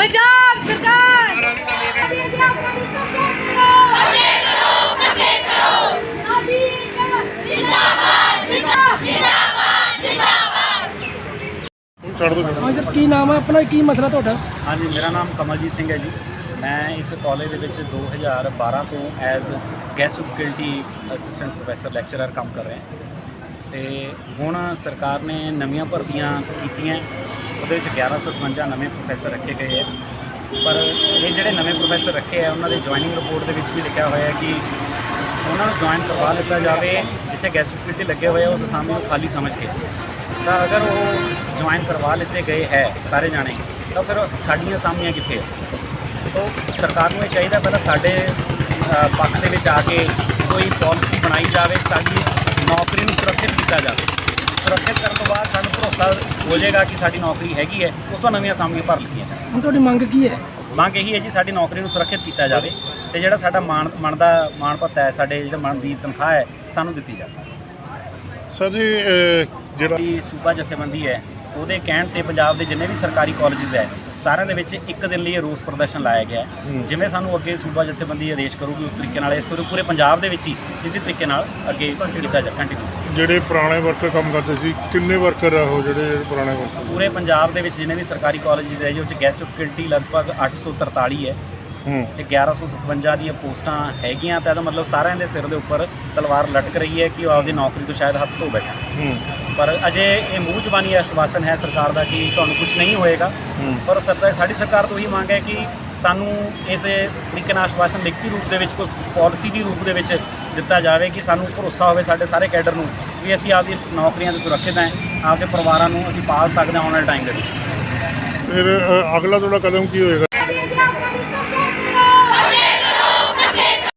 ਪੰਜਾਬ ਸਰਕਾਰ! ਹਾਂ ਸਰ ਕੀ ਨਾਮ ਹੈ ਆਪਣਾ? ਕੀ ਮਸਲਾ ਤੁਹਾਡਾ? ਹਾਂਜੀ ਮੇਰਾ ਨਾਮ ਕਮਲਜੀਤ ਸਿੰਘ ਹੈ ਜੀ। ਮੈਂ ਇਸ ਕਾਲਜ ਦੇ ਵਿੱਚ 2012 ਤੋਂ as guest faculty assistant professor lecturer ਕੰਮ ਕਰ ਰਿਹਾ। ਤੇ ਹੁਣ ਸਰਕਾਰ ਨੇ ਨਵੀਆਂ ਭਰਤੀਆਂ ਕੀਤੀਆਂ। ਉਹਦੇ ਵਿੱਚ 1152 ਨਵੇਂ ਪ੍ਰੋਫੈਸਰ ਰੱਖੇ ਗਏ ਹੈ। ਪਰ ਇਹ ਜਿਹੜੇ ਨਵੇਂ ਪ੍ਰੋਫੈਸਰ ਰੱਖੇ ਆ, ਉਹਨਾਂ ਦੇ ਜੁਆਇਨਿੰਗ ਰਿਪੋਰਟ ਦੇ ਵਿੱਚ ਵੀ ਲਿਖਿਆ ਹੋਇਆ ਹੈ ਕਿ ਉਹਨਾਂ ਨੂੰ ਜੁਆਇਨ ਕਰਵਾ ਲਿੱਤਾ ਜਾਵੇ, ਜਿੱਥੇ ਗੈਸਟ ਫੈਕਲਟੀ ਲੱਗੇ ਹੋਏ ਆ ਉਸ ਅਸਾਮੀ ਨੂੰ ਖਾਲੀ ਸਮਝ ਕੇ। ਤਾਂ ਅਗਰ ਉਹ ਜੁਆਇਨ ਕਰਵਾ ਲਿੱਤੇ ਗਏ ਹੈ ਸਾਰੇ ਜਾਣੇ, ਤਾਂ ਫਿਰ ਸਾਡੀਆਂ ਅਸਾਮੀਆਂ ਕਿੱਥੇ ਹੈ ਤਾਂ ਸਰਕਾਰ ਨੂੰ ਇਹ ਚਾਹੀਦਾ ਪਹਿਲਾਂ ਸਾਡੇ ਪੱਖ ਦੇ ਵਿੱਚ ਆ ਕੇ ਕੋਈ ਪਾਲਿਸੀ ਬਣਾਈ ਜਾਵੇ, ਸਾਡੀ ਨੌਕਰੀ ਨੂੰ ਸੁਰੱਖਿਅਤ ਕੀਤਾ ਜਾਵੇ। ਸੁਰੱਖਿਅਤ ਕਰਨ ਤੋਂ ਬਾਅਦ ਸਾਨੂੰ ਭਰੋਸਾ ਹੋ ਜਾਏਗਾ ਕਿ ਸਾਡੀ ਨੌਕਰੀ ਹੈਗੀ ਹੈ ਉਸ ਤੋਂ ਨਵੀਆਂ ਅਸਾਮੀਆਂ ਭਰ ਲਿੱਤੀਆਂ ਜਾਣ। ਹੁਣ ਤੁਹਾਡੀ ਮੰਗ ਕੀ ਹੈ? ਮੰਗ ਇਹੀ ਹੈ ਜੀ ਸਾਡੀ ਨੌਕਰੀ ਨੂੰ ਸੁਰੱਖਿਅਤ ਕੀਤਾ ਜਾਵੇ ਤੇ ਜਿਹੜਾ ਸਾਡਾ ਮਾਣ ਮਨ ਦਾ ਮਾਣ ਭੱਤਾ ਹੈ ਸਾਡੇ ਜਿਹੜਾ ਮਨ ਦੀ ਤਨਖਾਹ ਹੈ ਸਾਨੂੰ ਦਿੱਤੀ ਜਾਵੇ। ਸਰ ਜੀ ਜਿਹੜੀ ਸੂਬਾ ਜਥੇਬੰਦੀ ਹੈ ਉਹਦੇ ਕਹਿਣ ਤੇ ਪੰਜਾਬ ਦੇ ਜਿੰਨੇ ਵੀ ਸਰਕਾਰੀ ਕਾਲਜਸ ਹੈ ਸਾਰਿਆਂ ਦੇ ਵਿੱਚ ਇੱਕ ਦਿਨ ਲਈ ਇਹ ਰੋਸ ਪ੍ਰਦਰਸ਼ਨ ਲਾਇਆ ਗਿਆ ਹੈ। ਜਿਵੇਂ ਸਾਨੂੰ ਅੱਗੇ ਸੂਬਾ ਜਥੇਬੰਦੀ ਆਦੇਸ਼ ਕਰੂਗੀ ਉਸ ਤਰੀਕੇ ਨਾਲ ਇਸ ਪੂਰੇ ਪੰਜਾਬ ਦੇ ਵਿੱਚ ਹੀ ਇਸੇ ਤਰੀਕੇ ਨਾਲ ਅੱਗੇ ਕੀਤਾ ਜਾ ਕੰਟੀਨਿਊ ਜਿਹੜੇ ਪੁਰਾਣੇ ਵਰਕਰ ਕੰਮ ਕਰਦੇ ਸੀ ਕਿੰਨੇ ਵਰਕਰ ਆ ਉਹ ਜਿਹੜੇ ਪੁਰਾਣੇ ਵਰਕਰ ਪੂਰੇ ਪੰਜਾਬ ਦੇ ਵਿੱਚ ਜਿੰਨੇ ਵੀ ਸਰਕਾਰੀ ਕਾਲਜਸ ਹੈ ਜੋ ਚ ਗੈਸਟ ਫੈਕਲਟੀ ਲਗਭਗ 843 ਹੈ। ਹੂੰ। ਤੇ 1157 ਦੀਆਂ ਪੋਸਟਾਂ ਹੈਗੀਆਂ ਤਾਂ ਇਹਦਾ ਮਤਲਬ ਸਾਰਿਆਂ ਦੇ ਸਿਰ ਦੇ ਉੱਪਰ ਤਲਵਾਰ ਲਟਕ ਰਹੀ ਹੈ ਕਿ ਉਹ ਆਪਦੀ ਨੌਕਰੀ ਤੋਂ ਸ਼ਾਇਦ ਹੱਥ ਧੋ ਬੈਠਣ। ਹੂੰ। ਪਰ ਅਜੇ ਇਹ ਮੂੰਹ ਜ਼ਬਾਨੀ ਆਸ਼ਵਾਸਨ ਹੈ ਸਰਕਾਰ ਦਾ ਕਿ ਤੁਹਾਨੂੰ ਕੁਝ ਨਹੀਂ ਹੋਏਗਾ। ਹੂੰ। ਪਰ ਸਰਕਾਰ ਸਾਡੀ ਸਰਕਾਰ ਤੋਂ ਇਹੀ ਮੰਗ ਹੈ ਕਿ ਸਾਨੂੰ ਇਸ ਤਰੀਕੇ ਨਾਲ ਆਸ਼ਵਾਸਨ ਲਿਖਤੀ ਰੂਪ ਦੇ ਵਿੱਚ ਕੋਈ ਪਾਲਿਸੀ ਦੀ ਰੂਪ ਦੇ ਵਿੱਚ ਦਿੱਤਾ ਜਾਵੇ ਕਿ ਸਾਨੂੰ ਭਰੋਸਾ ਹੋਵੇ ਸਾਡੇ ਸਾਰੇ ਕੈਡਰ ਨੂੰ ਵੀ ਅਸੀਂ ਆਪਦੀ ਨੌਕਰੀਆਂ ਤੋਂ ਸੁਰੱਖਿਅਤ ਹਾਂ ਆਪਦੇ ਪਰਿਵਾਰਾਂ ਨੂੰ ਅਸੀਂ ਪਾਲ ਸਕਦੇ ਹਾਂ ਆਉਣ ਵਾਲੇ ਟਾਈਮ ਦੇ ਵਿੱਚ। ਫਿਰ ਅਗਲਾ ਤੁਹਾਡਾ ਕਦਮ ਕੀ ਹੋਏਗਾ?